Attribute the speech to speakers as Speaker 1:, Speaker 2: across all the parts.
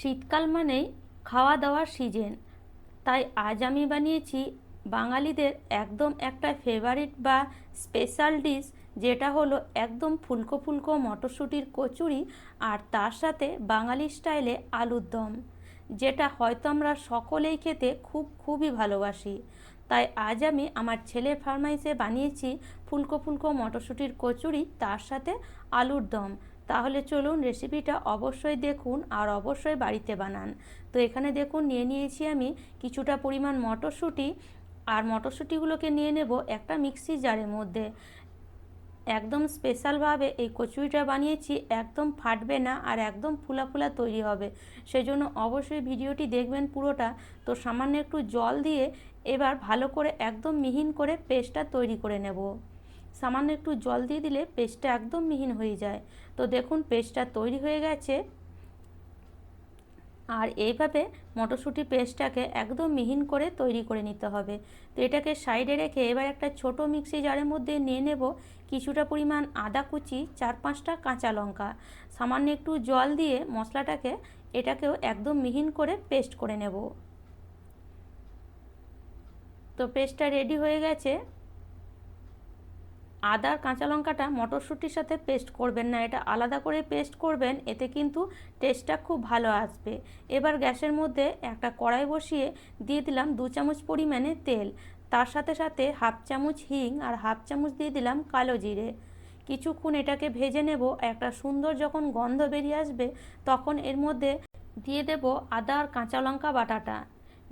Speaker 1: শীতকাল মানেই খাওয়া দাওয়ার সিজন তাই আজ আমি বানিয়েছি বাঙালিদের একদম একটা ফেভারিট বা স্পেশাল ডিশ যেটা হলো একদম ফুলকো ফুলকো মটরশুঁটির কচুরি আর তার সাথে বাঙালি স্টাইলে আলুর দম, যেটা হয়তো আমরা সকলেই খেতে খুব খুবই ভালোবাসি। তাই আজ আমি আমার ছেলের ফার্মাইসে বানিয়েছি ফুলকো ফুলকো মটরশুঁটির কচুরি, তার সাথে আলুর দম তাহলে চলুন রেসিপিটা অবশ্যই দেখুন আর অবশ্যই বাড়িতে বানান। তো এখানে দেখুন নিয়ে নিয়েছি আমি কিছুটা পরিমাণ মটরশুঁটি আর মটরশুঁটিগুলোকে নিয়ে নেব একটা মিক্সি জারের মধ্যে। একদম স্পেশালভাবে এই কচুরিটা বানিয়েছি, একদম ফাটবে না আর একদম ফুলা ফুলা তৈরি হবে। সেই জন্য অবশ্যই ভিডিওটি দেখবেন পুরোটা। তো সামান্য একটু জল দিয়ে এবার ভালো করে একদম মিহিন করে পেস্টটা তৈরি করে নেব। সামান্য একটু জল দিয়ে দিলে পেস্টটা একদম মিহিন হয়ে যায়। তো দেখুন, পেস্টটা তৈরি হয়ে গেছে। আর এইভাবে মটরশুঁটি পেস্টটাকে একদম মিহিন করে তৈরি করে নিতে হবে। তো এটাকে সাইডে রেখে এবার একটা ছোট মিক্সি জারের মধ্যে নিয়ে নেব কিছুটা পরিমাণ আদা কুচি, চার পাঁচটা কাঁচা লঙ্কা। সামান্য একটু জল দিয়ে মশলাটাকে এটাকেও একদম মিহিন করে পেস্ট করে নেব। তো পেস্টটা রেডি হয়ে গেছে। আদার কাঁচা লঙ্কাটা মটরশুঁটির সাথে পেস্ট করবেন না, এটা আলাদা করে পেস্ট করবেন, এতে কিন্তু টেস্টটা খুব ভালো আসবে। এবার গ্যাসের মধ্যে একটা কড়াই বসিয়ে দিয়ে দিলাম দু চামচ পরিমাণে তেল। তার সাথে সাথে হাফ চামচ হিং আর হাফ চামচ দিয়ে দিলাম কালো জিরে। কিছুক্ষণ এটাকে ভেজে নেব, একটা সুন্দর যখন গন্ধ বেরিয়ে আসবে, তখন এর মধ্যে দিয়ে দেব আদা আর কাঁচা লঙ্কা বাটাটা।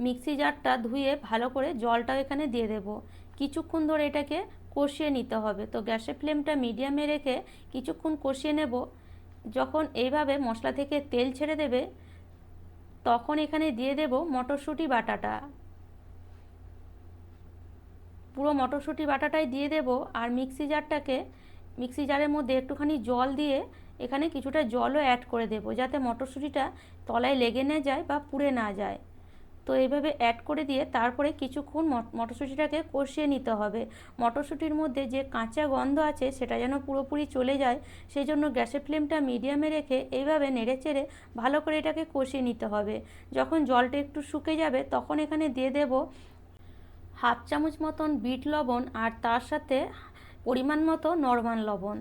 Speaker 1: মিক্সি জারটা ধুয়ে ভালো করে জলটাও এখানে দিয়ে দেব। কিছুক্ষণ ধরে এটাকে কষিয়ে নিতে হবে। তো গ্যাসের ফ্লেমটা মিডিয়ামে রেখে কিছুক্ষণ কষিয়ে নেব। যখন এইভাবে মশলা থেকে তেল ছেড়ে দেবে, তখন এখানে দিয়ে দেব মটরশুঁটি বাটাটা। পুরো মটরশুঁটি বাটাটাই দিয়ে দেব আর মিক্সি জারটাকে, মিক্সি জারের মধ্যে একটুখানি জল দিয়ে এখানে কিছুটা জলও অ্যাড করে দেব, যাতে মটরশুঁটিটা তলায় লেগে না যায় বা পুড়ে না যায়। তো এইভাবে অ্যাড করে দিয়ে তারপরে কিছুক্ষণ মটরশুঁটিটাকে কষিয়ে নিতে হবে। মটরশুঁটির মধ্যে যে কাঁচা গন্ধ আছে সেটা যেন পুরোপুরি চলে যায় সেই জন্য গ্যাসের ফ্লেমটা মিডিয়ামে রেখে এইভাবে নেড়ে চেড়ে ভালো করে এটাকে কষিয়ে নিতে হবে। যখন জলটা একটু শুকে যাবে তখন এখানে দিয়ে দেব হাফ চামচ মতন বিট লবণ আর তার সাথে পরিমাণ মতো নর্মাল লবণ।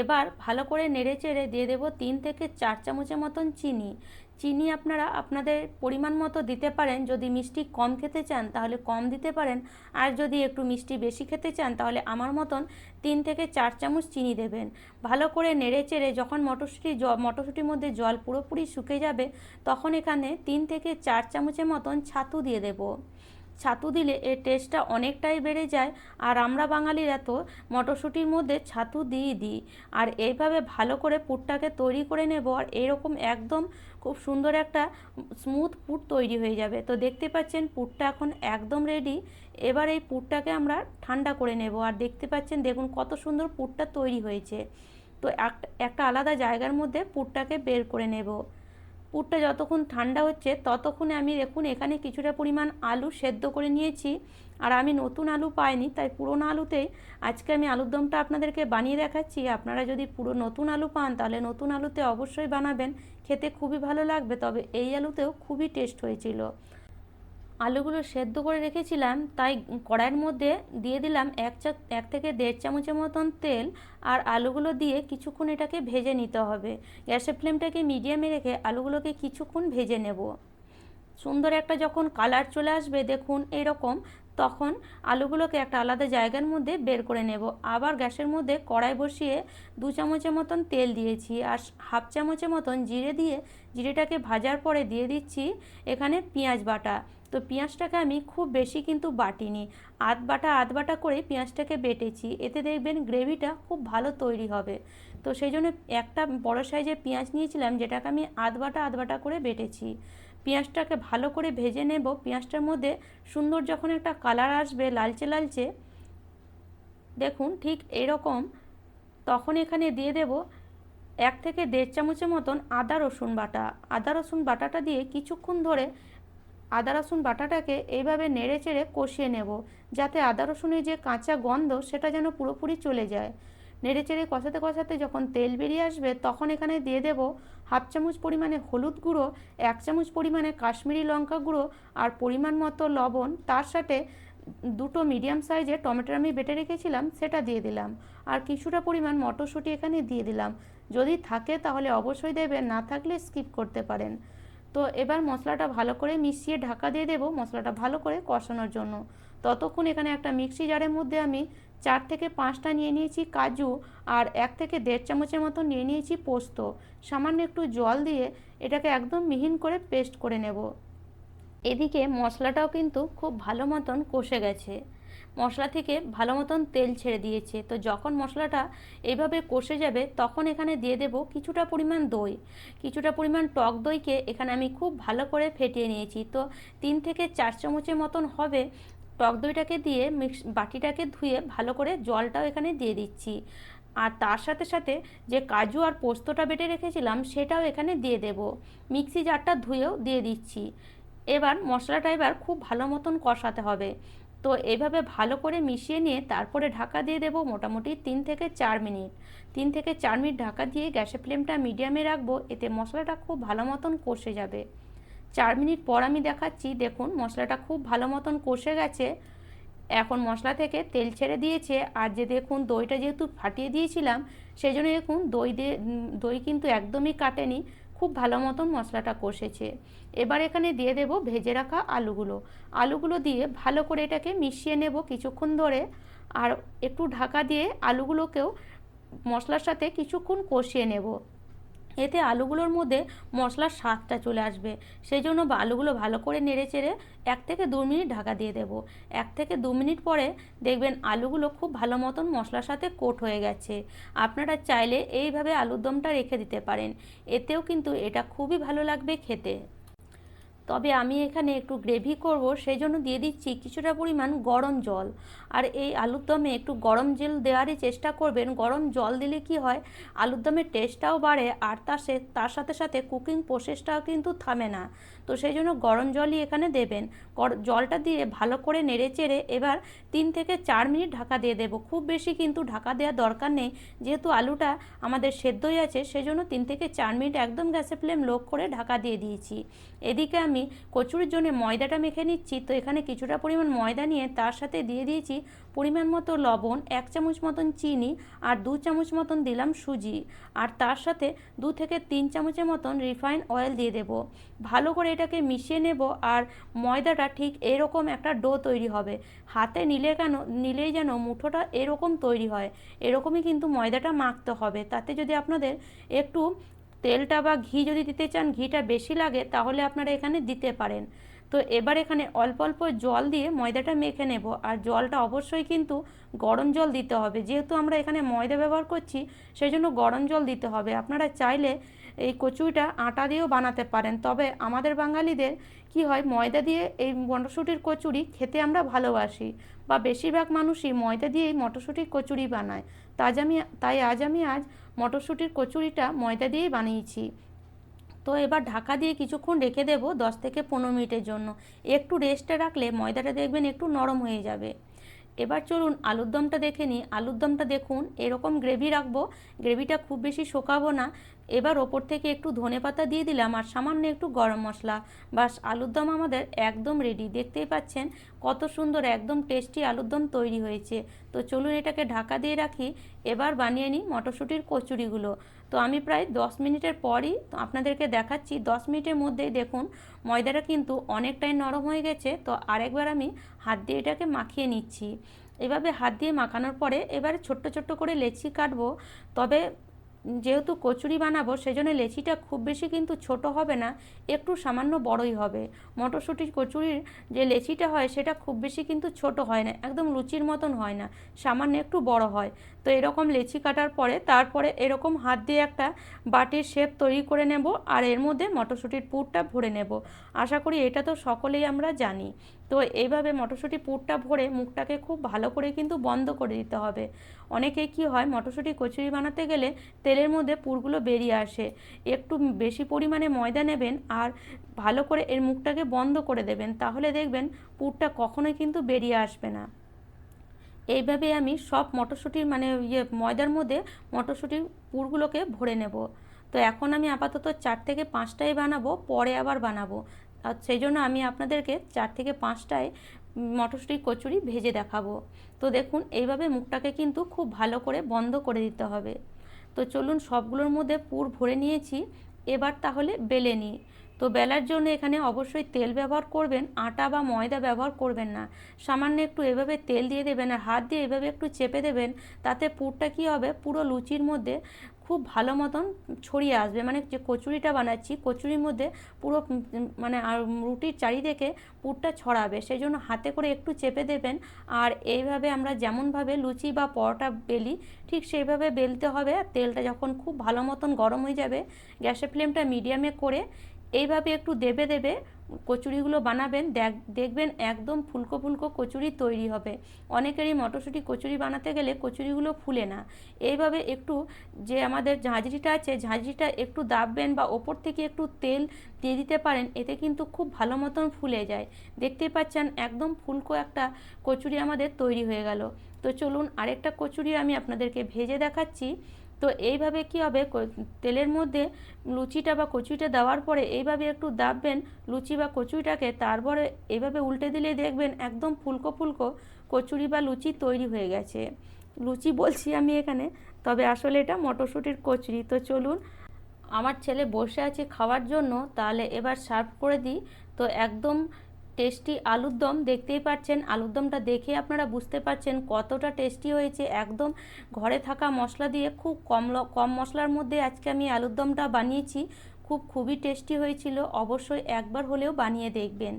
Speaker 1: এবার ভালো করে নেড়ে চেড়ে দিয়ে দেবো তিন থেকে চার চামচের মতন চিনি। চিনি আপনারা আপনাদের পরিমাণ মতো দিতে পারেন। যদি মিষ্টি কম খেতে চান, তাহলে কম দিতে পারেন। আর যদি একটু মিষ্টি বেশি খেতে চান, তাহলে আমার মতন তিন থেকে চার চামচ চিনি দেবেন। ভালো করে নেড়ে চেড়ে যখন মটরশুঁটি জ, মটরশুঁটির মধ্যে জল পুরোপুরি শুকে যাবে, তখন এখানে তিন থেকে চার চামচের মতন ছাতু দিয়ে দেবো। ছাতু দিলে এর টেস্টটা অনেকটাই বেড়ে যায়। আর আমরা বাঙালিরা তো মটরশুঁটির মধ্যে ছাতু দিই দিই। আর এইভাবে ভালো করে পুরটাকে তৈরি করে নেব আর এরকম একদম খুব সুন্দর একটা স্মুথ পুর তৈরি হয়ে যাবে। তো দেখতে পাচ্ছেন পুরটা এখন একদম রেডি এবার এই পুরটাকে আমরা ঠান্ডা করে নেব। আর দেখতে পাচ্ছেন, দেখুন কত সুন্দর পুরটা তৈরি হয়েছে। তো একটা আলাদা জায়গার মধ্যে পুরটাকে বের করে নেব। পুরটা যতক্ষণ ঠান্ডা হচ্ছে, ততক্ষণে আমি দেখুন এখানে কিছুটা পরিমাণ আলু সেদ্ধ করে নিয়েছি। আর আমি নতুন আলু পাইনি, তাই পুরোনো আলুতেই আজকে আমি আলুর দমটা আপনাদেরকে বানিয়ে দেখাচ্ছি। আপনারা যদি পুরো নতুন আলু পান, তাহলে নতুন আলুতে অবশ্যই বানাবেন। খেতে খুবই ভালো লাগবে, তবে এই আলুতেও খুবই টেস্ট হয়েছিল। আলুগুলো সেদ্ধ করে রেখেছিলাম, তাই কড়াইয়ের মধ্যে দিয়ে দিলাম এক চা, এক থেকে দেড় চামচের মতন তেল আর আলুগুলো দিয়ে কিছুক্ষণ এটাকে ভেজে নিতে হবে। গ্যাসের ফ্লেমটাকে মিডিয়ামে রেখে আলুগুলোকে কিছুক্ষণ ভেজে নেব। সুন্দর একটা যখন কালার চলে আসবে, দেখুন এরকম, তখন আলুগুলোকে একটা আলাদা জায়গার মধ্যে বের করে নেব। আবার গ্যাসের মধ্যে কড়াই বসিয়ে দু চামচের মতন তেল দিয়েছি আর হাফ চামচের মতন জিরে দিয়ে, জিরেটাকে ভাজার পরে দিয়ে দিচ্ছি এখানে পেঁয়াজ বাটা। তো পেঁয়াজটাকে আমি খুব বেশি কিন্তু বাটিনি। আধ বাটা আধ বাটা করে পেঁয়াজটাকে বেটেছি। এতে দেখবেন গ্রেভিটা খুব ভালো তৈরি হবে। তো সেই জন্য একটা বড় সাইজের পেঁয়াজ নিয়েছিলাম, যেটাকে আমি আধ বাটা আধ বাটা করে বেটেছি। পেঁয়াজটাকে ভালো করে ভেজে নেব। পেঁয়াজটার মধ্যে সুন্দর যখন একটা কালার আসবে, লালচে লালচে, দেখুন ঠিক এরকম, তখন এখানে দিয়ে দেব এক থেকে দেড় চামচের মতন আদা রসুন বাটা। আদা রসুন বাটাটা দিয়ে কিছুক্ষণ ধরে আদা, রসুন বাটাটাকে এইভাবে নেড়ে চেড়ে কষিয়ে নেব, যাতে আদা, রসুনের যে কাঁচা গন্ধ সেটা যেন পুরোপুরি চলে যায়। নেড়ে চেড়ে কষাতে কষাতে যখন তেল বেরিয়ে আসবে, তখন এখানে দিয়ে দেব হাফ চামচ পরিমাণে হলুদ গুঁড়ো, এক চামচ পরিমাণে কাশ্মীরি লঙ্কা গুঁড়ো আর পরিমাণ মতো লবণ। তার সাথে দুটো মিডিয়াম সাইজের টমেটো আমি বেটে রেখেছিলাম, সেটা দিয়ে দিলাম। আর কিছুটা পরিমাণ মটরশুঁটি এখানে দিয়ে দিলাম। যদি থাকে তাহলে অবশ্যই দেবেন, না থাকলে স্কিপ করতে পারেন। তো এবার মশলাটা ভালো করে মিশিয়ে ঢাকা দিয়ে দেবো মশলাটা ভালো করে কষানোর জন্য। ততক্ষণ এখানে একটা মিক্সি জারের মধ্যে আমি চার থেকে পাঁচটা নিয়ে নিয়েছি কাজু আর এক থেকে দেড় চামচের মতো নিয়ে নিয়েছি পোস্ত। সামান্য একটু জল দিয়ে এটাকে একদম মিহিন করে পেস্ট করে নেব। এদিকে মশলাটাও কিন্তু খুব ভালো মতন কষে গেছে। মশলা থেকে ভালো মতন তেল ছেড়ে দিয়েছে। তো যখন মশলাটা এইভাবে কষে যাবে, তখন এখানে দিয়ে দেব কিছুটা পরিমাণ দই। কিছুটা পরিমাণ টক দইকে এখানে আমি খুব ভালো করে ফেটিয়ে নিয়েছি। তো তিন থেকে চার চামচের মতন হবে টক দইটাকে দিয়ে মিক্স বাটিটাকে ধুয়ে ভালো করে জলটাও এখানে দিয়ে দিচ্ছি। আর তার সাথে সাথে যে কাজু আর পোস্তটা বেটে রেখেছিলাম, সেটাও এখানে দিয়ে দেব। মিক্সি জারটা ধুয়েও দিয়ে দিচ্ছি। এবার মশলাটা এবার খুব ভালো মতন কষাতে হবে। তো এইভাবে ভালো করে মিশিয়ে নিয়ে তারপরে ঢাকা দিয়ে দেবো মোটামুটি তিন থেকে চার মিনিট। তিন থেকে চার মিনিট ঢাকা দিয়ে গ্যাসের ফ্লেমটা মিডিয়ামে রাখব, এতে মশলাটা খুব ভালো মতন কষে যাবে। চার মিনিট পর আমি দেখাচ্ছি, দেখুন মশলাটা খুব ভালো মতন কষে গেছে। এখন মশলা থেকে তেল ছেড়ে দিয়েছে, আর যে দেখুন দইটা যেহেতু ফাটিয়ে দিয়েছিলাম, সেই জন্য দেখুন দই দিয়ে দই কিন্তু একদমই কাটেনি। খুব ভালো মতন মশলাটা কষেছে। এবার এখানে দিয়ে দেব ভেজে রাখা আলুগুলো। আলুগুলো দিয়ে ভালো করে এটাকে মিশিয়ে নেব কিছুক্ষণ ধরে আর একটু ঢাকা দিয়ে আলুগুলোকেও মশলার সাথে কিছুক্ষণ কষিয়ে নেব। এতে আলুগুলোর মধ্যে মশলার স্বাদটা চলে আসবে। সেই জন্য আলুগুলো ভালো করে নেড়ে চেড়ে এক থেকে দু মিনিট ঢাকা দিয়ে দেব। এক থেকে দু মিনিট পরে দেখবেন আলুগুলো খুব ভালো মতন মশলার সাথে কোট হয়ে গেছে। আপনারা চাইলে এইভাবে আলুর দমটা রেখে দিতে পারেন। এতেও কিন্তু এটা খুবই ভালো লাগবে খেতে। তবে আমি এখানে একটু গ্রেভি করব সেই জন্য দিয়ে দিচ্ছি কিছুটা পরিমাণ গরম জল। আর এই আলুর দমে একটু গরম জল দেওয়ারই চেষ্টা করবেন। গরম জল দিলে কি হয়, আলুর দমের টেস্টটাও বাড়ে আর তার সে, তার সাথে সাথে কুকিং প্রসেসটাও কিন্তু থামে না। তো সেই জন্য গরম জলই এখানে দেবেন। জলটা দিয়ে ভালো করে নেড়ে চেড়ে এবার তিন থেকে চার মিনিট ঢাকা দিয়ে দেবো। খুব বেশি কিন্তু ঢাকা দেওয়ার দরকার নেই। যেহেতু আলুটা আমাদের সেদ্ধই আছে সেই জন্য তিন থেকে চার মিনিট একদম গ্যাসে ফ্লেম লো করে ঢাকা দিয়ে দিয়েছি। এদিকে আমি কচুরির জন্য ময়দাটা মেখে নিচ্ছি, তো এখানে কিছুটা পরিমাণ ময়দা নিয়ে তার সাথে দিয়ে দিয়েছি পরিমাণ মতো লবণ, এক চামচ মতন চিনি আর দু চামচ মতন দিলাম সুজি। আর তার সাথে দু থেকে তিন চামচের মতন রিফাইন অয়েল দিয়ে দেব। ভালো করে এটাকে মিশিয়ে নেব আর ময়দাটা ঠিক এরকম একটা ডো তৈরি হবে। হাতে নিলে কেন, নিলেই যেন মুঠোটা এরকম তৈরি হয়। এরকমই কিন্তু ময়দাটা মাখতে হবে। তাতে যদি আপনাদের একটু তেলটা বা ঘি যদি দিতে চান, ঘিটা বেশি লাগে, তাহলে আপনারা এখানে দিতে পারেন। তো এবার এখানে অল্প অল্প জল দিয়ে ময়দাটা মেখে নেব। আর জলটা অবশ্যই কিন্তু গরম জল দিতে হবে। যেহেতু আমরা এখানে ময়দা ব্যবহার করছি সেই জন্য গরম জল দিতে হবে। আপনারা চাইলে এই কচুরিটা আটা দিয়েও বানাতে পারেন। তবে আমাদের বাঙালিদের কি হয়, ময়দা দিয়ে এই মটরশুঁটির কচুরি খেতে আমরা ভালোবাসি বা বেশিরভাগ মানুষই ময়দা দিয়েই মটরশুঁটির কচুরি বানায়। তাজ আমি, তাই আজ আমি আজ মটরশুঁটির কচুরিটা ময়দা দিয়েই বানিয়েছি। তো এবার ঢাকা দিয়ে কিছুক্ষণ রেখে দেব দশ থেকে পনেরো মিনিটের জন্য। একটু রেস্টে রাখলে ময়দাটা দেখবেন একটু নরম হয়ে যাবে। এবার চলুন আলুর দমটা দেখে নিই। আলুর দমটা দেখুন, এরকম গ্রেভি রাখব। গ্রেভিটা খুব বেশি শোকাবো না। এবার ওপর থেকে একটু ধনে পাতা দিয়ে দিলাম আর সামান্য একটু গরম মশলা। বাস, আলুর দম আমাদের একদম রেডি দেখতেই পাচ্ছেন কত সুন্দর, একদম টেস্টি আলুর দম তৈরি হয়েছে। তো চলুন এটাকে ঢাকা দিয়ে রাখি। এবার বানিয়ে নিই মটরশুঁটির কচুরিগুলো। তো আমি প্রায় দশ মিনিটের পরই আপনাদেরকে দেখাচ্ছি। দশ মিনিটের মধ্যেই দেখুন, ময়দাটা কিন্তু অনেকটাই নরম হয়ে গেছে। তো আরেকবার আমি হাত দিয়ে এটাকে মাখিয়ে নিচ্ছি। এভাবে হাত দিয়ে মাখানোর পরে এবারে ছোট্ট ছোট্ট করে লেচি কাটবো। তবে যেহেতু কচুরি বানাবো সেই সেজন্য লেচিটা খুব বেশি কিন্তু ছোট হবে না, একটু সামান্য বড়ই হবে। মটরশুঁটির কচুরির যে লেচিটা হয়, সেটা খুব বেশি কিন্তু ছোট হয় না, একদম লুচির মতন হয় না, সামান্য একটু বড় হয়। তো এরকম লেচি কাটার পরে তারপরে এরকম হাত দিয়ে একটা বাটির শেপ তৈরি করে নেব আর এর মধ্যে মটরশুঁটির পুরটা ভরে নেব। আশা করি এটা তো সকলেই আমরা জানি। তো এইভাবে মটরশুঁটি পুরটা ভরে মুখটাকে খুব ভালো করে কিন্তু বন্ধ করে দিতে হবে। অনেকে কি হয়, মটরশুঁটি কচুরি বানাতে গেলে তেলের মধ্যে পুরগুলো বেরিয়ে আসে। একটু বেশি পরিমাণে ময়দা নেবেন আর ভালো করে এর মুখটাকে বন্ধ করে দেবেন। তাহলে দেখবেন পুরটা কখনোই কিন্তু বেরিয়ে আসবে না। এইভাবে আমি সব মটরশুঁটির মানে ইয়ে ময়দার মধ্যে মটরশুঁটির পুরগুলোকে ভরে নেব। তো এখন আমি আপাতত চার থেকে পাঁচটাই বানাবো, পরে আবার বানাবো। সেই জন্য আমি আপনাদেরকে চার থেকে পাঁচটায় মটরশুঁটির কচুরি ভেজে দেখাবো। তো দেখুন, এইভাবে মুখটাকে কিন্তু খুব ভালো করে বন্ধ করে দিতে হবে। তো চলুন সবগুলোর মধ্যে পুর ভরে নিয়েছি। এবার তাহলে বেলে নিই। তো বেলার জন্য এখানে অবশ্যই তেল ব্যবহার করবেন, আটা বা ময়দা ব্যবহার করবেন না। সামান্য একটু এভাবে তেল দিয়ে দেবেন আর হাত দিয়ে এভাবে একটু চেপে দেবেন, তাতে পুরটা কী হবে? পুরো লুচির মধ্যে খুব ভালো মতন ছড়িয়ে আসবে। মানে যে কচুরিটা বানাচ্ছি, কচুরির মধ্যে পুরো মানে আর রুটির চারিদিকে পুরটা ছড়াবে। সেই জন্য হাতে করে একটু চেপে দেবেন আর এইভাবে আমরা যেমনভাবে লুচি বা পরোটা বেলি, ঠিক সেইভাবে বেলতে হবে। তেলটা যখন খুব ভালো মতন গরম হয়ে যাবে, গ্যাসের ফ্লেমটা মিডিয়ামে করে এইভাবে একটু দেবে দেবে কচুরিগুলো বানাবেন, দেখ, দেখবেন একদম ফুলকো ফুলকো কচুরি তৈরি হবে। অনেকেরই মটরশুঁটি কচুরি বানাতে গেলে কচুরিগুলো ফুলে না। এইভাবে একটু যে আমাদের ঝাঁঝরিটা আছে, ঝাঁঝরিটা একটু দাববেন বা ওপর থেকে একটু তেল দিয়ে দিতে পারেন, এতে কিন্তু খুব ভালো মতন ফুলে যায়। দেখতেই পাচ্ছেন একদম ফুলকো একটা কচুরি আমাদের তৈরি হয়ে গেল। তো চলুন আরেকটা কচুরি আমি আপনাদেরকে ভেজে দেখাচ্ছি। তো এইভাবে কি হবে? তেলের মধ্যে লুচিটা বা কচুরিটা দেওয়ার পরে এইভাবে একটু দাববেন লুচি বা কচুরিটাকে তারপরে এইভাবে উল্টে দিলেই দেখবেন একদম ফুলকো ফুলকো কচুরি বা লুচি তৈরি হয়ে গেছে। লুচি বলছি আমি এখানে, তবে আসলে এটা মটরশুঁটির কচুরি। তো চলুন, আমার ছেলে বসে আছে খাওয়ার জন্য, তাহলে এবার সার্ভ করে দিই। তো একদম টেস্টি আলুর দম দেখতেই পাচ্ছেন। আলুর দমটা দেখে আপনারা বুঝতে পারছেন কতটা টেস্টি হয়েছে। একদম ঘরে থাকা মশলা দিয়ে খুব কম কম মশলার মধ্যে আজকে আমি আলুর দমটা বানিয়েছি। খুব খুবই টেস্টি হয়েছিল। অবশ্যই একবার হলেও বানিয়ে দেখবেন।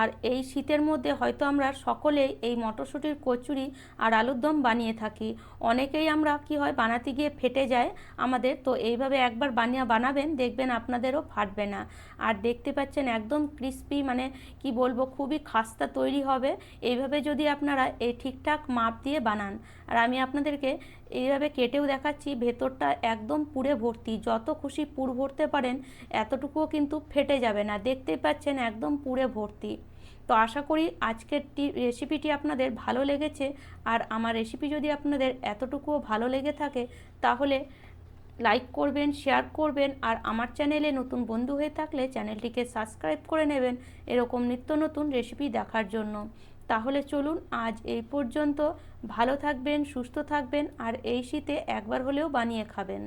Speaker 1: আর এই শীতের মধ্যে হয়তো আমরা সকলেই এই মটরশুঁটির কচুরি আর আলুর দম বানিয়ে থাকি। অনেকেই আমরা কি হয় বানাতে গিয়ে ফেটে যায় আমাদের, তো এইভাবে একবার বানিয়ে বানাবেন, দেখবেন আপনাদেরও ফাটবে না। আর দেখতে পাচ্ছেন একদম ক্রিস্পি মানে কি বলব, খুবই খাস্তা তৈরি হবে। এইভাবে যদি আপনারা এই ঠিকঠাক মাপ দিয়ে বানান। আর আমি আপনাদেরকে এইভাবে কেটেও দেখাচ্ছি, ভেতরটা একদম পুরে ভর্তি। যত খুশি পুর ভরতে পারেন, এতটুকুও কিন্তু ফেটে যাবে না। দেখতেই পাচ্ছেন একদম পুরে ভর্তি। তো আশা করি আজকের রেসিপিটি আপনাদের ভালো লেগেছে। আর আমার রেসিপি যদি আপনাদের এতটুকুও ভালো লেগে থাকে, তাহলে লাইক করবেন শেয়ার করবেন। আর আমার চ্যানেলে নতুন বন্ধু হয়ে থাকলে চ্যানেলটিকে সাবস্ক্রাইব করে নেবেন। এরকম নিত্য নতুন রেসিপি দেখার জন্য। তাহলে চলুন আজ এই পর্যন্ত। ভালো থাকবেন, সুস্থ থাকবেন, আর এই শীতে একবার হলেও বানিয়ে খাবেন।